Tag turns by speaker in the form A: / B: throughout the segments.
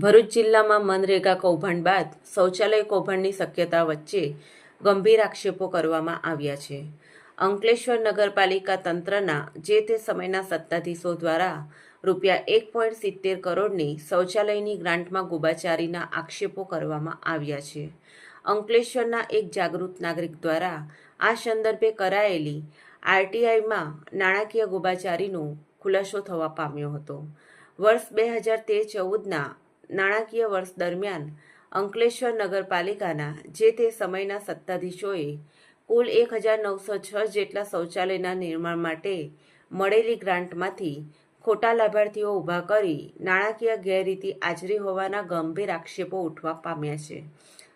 A: ભરૂચ જિલ્લામાં મનરેગા કૌભાંડ બાદ શૌચાલય કૌભાંડની શક્યતા વચ્ચે ગંભીર આક્ષેપો કરવામાં આવ્યા છે. અંકલેશ્વર નગરપાલિકા તંત્રના જે તે સમયના સત્તાધીશો દ્વારા રૂપિયા એક પોઈન્ટ સિત્તેર કરોડની શૌચાલયની ગ્રાન્ટમાં ગુબાચારીના આક્ષેપો કરવામાં આવ્યા છે. અંકલેશ્વરના એક જાગૃત નાગરિક દ્વારા આ સંદર્ભે કરાયેલી આરટીઆઈમાં નાણાકીય ગુબાચારીનો ખુલાસો થવા પામ્યો હતો. વર્ષ બે હજાર તેર ચૌદના નાણાકીય વર્ષ દરમિયાન અંકલેશ્વર નગરપાલિકાના જે તે સમયના સત્તાધીશોએ કુલ એક હજાર નવસો છ જેટલા શૌચાલયના નિર્માણ માટે મળેલી ગ્રાન્ટમાંથી ખોટા લાભાર્થીઓ ઊભા કરી નાણાકીય ગેરરીતિ આચરી હોવાના ગંભીર આક્ષેપો ઉઠવા પામ્યા છે.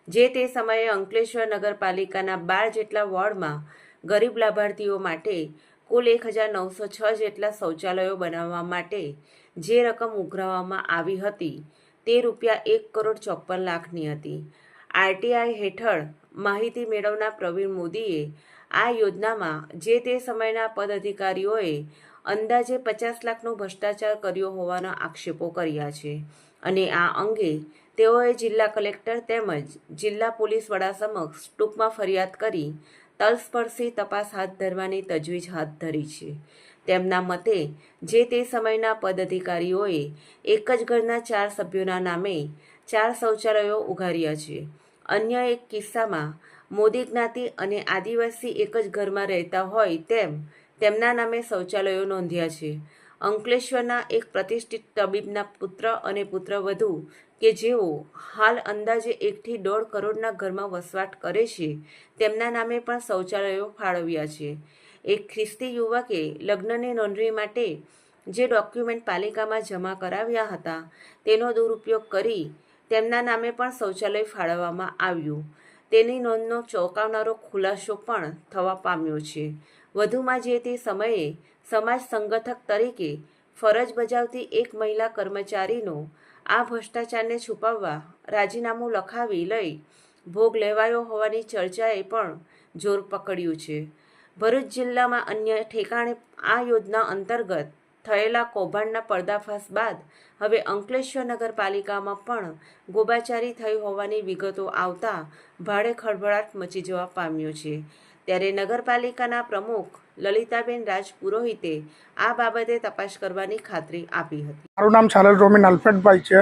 A: જે તે સમયે અંકલેશ્વર નગરપાલિકાના બાર જેટલા વોર્ડમાં ગરીબ લાભાર્થીઓ માટે કુલ એક હજાર નવસો છ જેટલા શૌચાલયો બનાવવા માટે જે રકમ ઉઘરાવવામાં આવી હતી તે રૂપિયા એક કરોડ ચોપ્પન લાખની હતી. આરટીઆઈ હેઠળ માહિતી મેળવનાર પ્રવીણ મોદીએ આ યોજનામાં જે તે સમયના પદાધિકારીઓએ અંદાજે પચાસ લાખનો ભ્રષ્ટાચાર કર્યો હોવાના આક્ષેપો કર્યા છે અને આ અંગે તેઓએ જિલ્લા કલેક્ટર તેમજ જિલ્લા પોલીસ વડા સમક્ષ ટૂંકમાં ફરિયાદ કરી તલસ્પર્શી તપાસ હાથ ધરવાની તજવીજ હાથ ધરી છે. તેમના મતે, જે તે સમયના પદાધિકારીઓએ એક જ ઘરના ચાર સભ્યોના નામે ચાર શૌચાલયો ઉઘાર્યા છે. અન્ય એક કિસ્સામાં, મોદી જ્ઞાતિ અને આદિવાસી એક જ ઘરમાં રહેતા હોય તેમ તેમના નામે શૌચાલયો નોંધ્યા છે. અંકલેશ્વરના એક પ્રતિષ્ઠિત તબીબના પુત્ર અને પુત્રવધુ કે જેઓ હાલ અંદાજે એકથી દોઢ કરોડના ઘરમાં વસવાટ કરે છે, તેમના નામે પણ શૌચાલયો ફાળવ્યા છે. એક ખ્રિસ્તી યુવકે લગ્નની નોંધણી માટે જે ડોક્યુમેન્ટ પાલિકામાં જમા કરાવ્યા હતા, તેનો દુરુપયોગ કરી તેમના નામે પણ શૌચાલય ફાળવવામાં આવ્યું. તેની નોંધનો ચોંકાવનારો ખુલાસો પણ થવા પામ્યો છે. વધુમાં જે તે સમયે સમાજ સંગઠક તરીકે ફરજ બજાવતી એક મહિલા કર્મચારીનો આ ભ્રષ્ટાચારને છુપાવવા રાજીનામું લખાવી લઈ ભોગ લેવાયો હોવાની ચર્ચાએ પણ જોર પકડ્યું છે. ભરૂચ જિલ્લામાં અન્ય ઠેકાણે આ યોજના અંતર્ગત થયેલા કૌભાંડના પર્દાફાશ બાદ હવે અંકલેશ્વર નગરપાલિકામાં પણ ગોબાચારી થઈ હોવાની વિગતો આવતા ભાડે ખળભળાટ મચી જવા પામ્યો છે. ત્યારે નગરપાલિકાના પ્રમુખ લલિતાબેન રાજપુરોહિતે આ બાબતે તપાસ કરવાની ખાતરી આપી હતી.
B: મારું નામ છાલલ રોમિન અલ્ફેટભાઈ છે.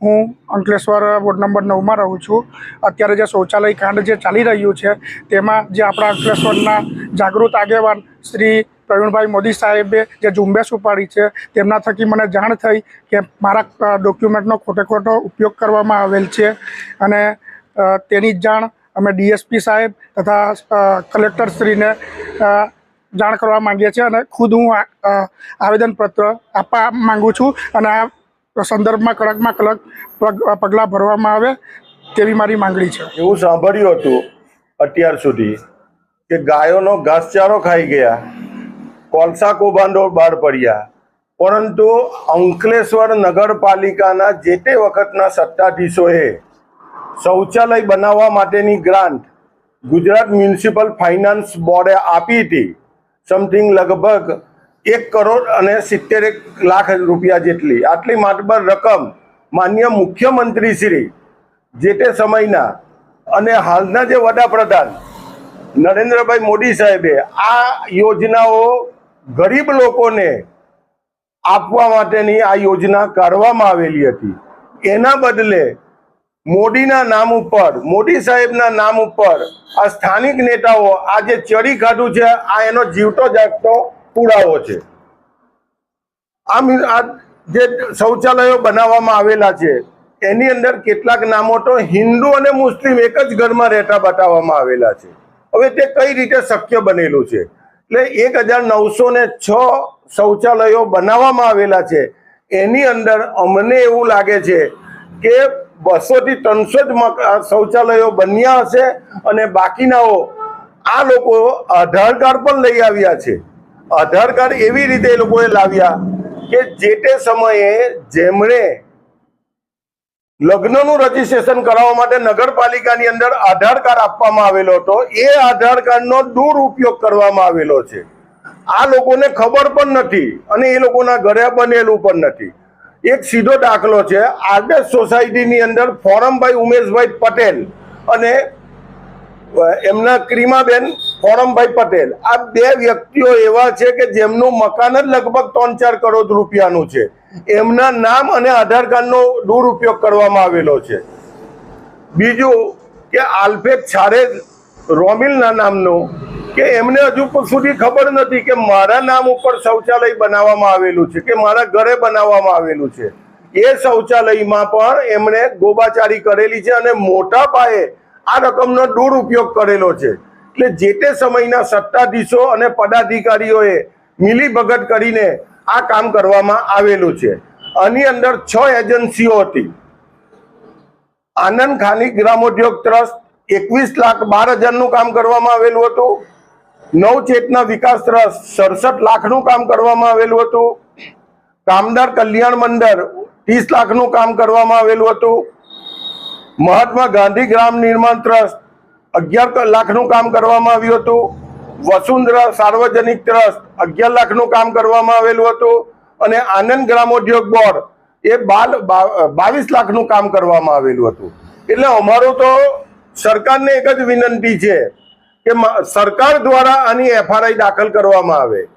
B: હું અંકલેશ્વર વોર્ડ નંબર નવમાં રહું છું. અત્યારે જે શૌચાલય કાંડ જે ચાલી રહ્યું છે, તેમાં જે આપણા અંકલેશ્વરના જાગૃત આગેવાન શ્રી પ્રવીણભાઈ મોદી સાહેબે જે ઝુંબેશ ઉપાડી છે, તેમના થકી મને જાણ થઈ કે મારા ડોક્યુમેન્ટનો ખોટે ખોટો ઉપયોગ કરવામાં આવેલ છે. અને તેની જાણ અમે ડીએસપી સાહેબ તથા કલેક્ટરશ્રીને જાણ કરવા માંગીએ છીએ અને ખુદ હું આવેદનપત્ર આપવા માગું છું. અને આ સંદર્ભમાં કડકમાં કડક પગ પગલાં ભરવામાં આવે તેવી મારી માંગણી છે.
C: એવું સાંભળ્યું હતું અત્યાર સુધી કે ગાયોનો ઘાસચારો ખાઈ ગયા, કોલસા કૌભાંડો બહાર પડ્યા, પરંતુ અંકલેશ્વર નગરપાલિકાના જે તે વખતના સત્તાધીશોએ શૌચાલય બનાવવા માટેની ગ્રાન્ટ ગુજરાત મ્યુનિસિપલ ફાઇનાન્સ બોર્ડે આપી હતી. સમથિંગ લગભગ એક કરોડ અને સિત્તેર લાખ રૂપિયા જેટલી. આટલી માતબર રકમ માન્ય મુખ્યમંત્રી શ્રી જે તે સમયના અને હાલના જે વડાપ્રધાન નરેન્દ્રભાઈ મોદી સાહેબે આ યોજનાઓ ગરીબ લોકોને આપવા માટેની આ યોજના કાઢવામાં આવેલી હતી. એના બદલે મોદીના નામ ઉપર, મોદી સાહેબના નામ ઉપર આ સ્થાનિક નેતાઓ આ જે ચડી કાઢું છે, આ એનો જીવતો જાગતો પુરાવો છે. આ મી- આ જે શૌચાલયો બનાવવામાં આવેલા છે, એની અંદર કેટલાક નામો તો હિન્દુ અને મુસ્લિમ એક જ ઘરમાં રહેતા બતાવવામાં આવેલા છે. હવે તે કઈ રીતે શક્ય બનેલું છે? એટલે એક હજાર નવસો ને છ શૌચાલયો બનાવવામાં આવેલા છે. એની અંદર અમને એવું લાગે છે કે બસો થી ત્રણસો જ શૌચાલયો બન્યા હશે અને બાકીનાઓ આ લોકો આધાર કાર્ડ પણ લઈ આવ્યા છે. આધાર કાર્ડ એવી રીતે એ લોકોએ લાવ્યા કે જે તે સમયે જેમણે લગ્નનું રજીસ્ટ્રેશન કરાવવા માટે નગરપાલિકાની અંદર આધાર કાર્ડ આપવામાં આવેલો હતો, એ આધાર કાર્ડનો દુરુપયોગ કરવામાં આવેલો છે. આ લોકોને ખબર પણ નથી અને એ લોકોના ઘરે બનેલું પણ નથી. એક સીધો દાખલો છે, આદર્શ સોસાયટીની અંદર ફોરમભાઈ ઉમેશભાઈ પટેલ અને એમના ક્રીમાબેન ફોરમભાઈ પટેલ, આ બે વ્યક્તિઓ એવા છે કે જેમનું મકાન જ લગભગ ત્રણ ચાર કરોડ રૂપિયાનું છે. એમના નામ અને આધાર કાર્ડનો દુરુપયોગ કરવામાં આવેલો છે. બીજું કે આલ્ફેક છારે રોમિલના નામનું, કે એમને હજુ સુધી ખબર નથી કે મારા નામ ઉપર શૌચાલય બનાવવામાં આવેલું છે કે મારા ઘરે બનાવવામાં આવેલું છે. એ શૌચાલયમાં પણ એમણે ગોબાચારી કરેલી છે અને મોટા પાયે આ રકમનો દુરુપયોગ કરેલો છે. એટલે જે તે સમયના સત્તાધીશો અને પદાધિકારીઓએ મિલીભગત કરીને આ કામ કરવામાં આવેલું છે. આની અંદર છ એજન્સીઓ હતી. આનંદ ખાની ગ્રામોદ્યોગ ટ્રસ્ટ એકવીસ લાખ બાર હજારનું કામ કરવામાં આવેલું હતું. નવ ચેતના વિકાસ ટ્રસ્ટ સડસઠ લાખનું કામ કરવામાં આવેલું હતું. કામદાર કલ્યાણ મંડળ ત્રીસ લાખનું કામ કરવામાં આવેલું હતું. મહાત્મા ગાંધી ગ્રામ નિર્માણ ટ્રસ્ટ અગિયાર લાખનું કામ કરવામાં આવ્યું હતું. વસુંધરા સાર્વજનિક ટ્રસ્ટ અગિયાર લાખનું કામ કરવામાં આવેલું હતું અને આનંદ ગ્રામોદ્યોગ બોર્ડ એ બાલ બા- બાવીસ લાખનું કામ કરવામાં આવેલું હતું. એટલે અમારું તો સરકારને એક જ વિનંતી છે કે સરકાર દ્વારા આની એફઆરઆઈ દાખલ કરવામાં આવે.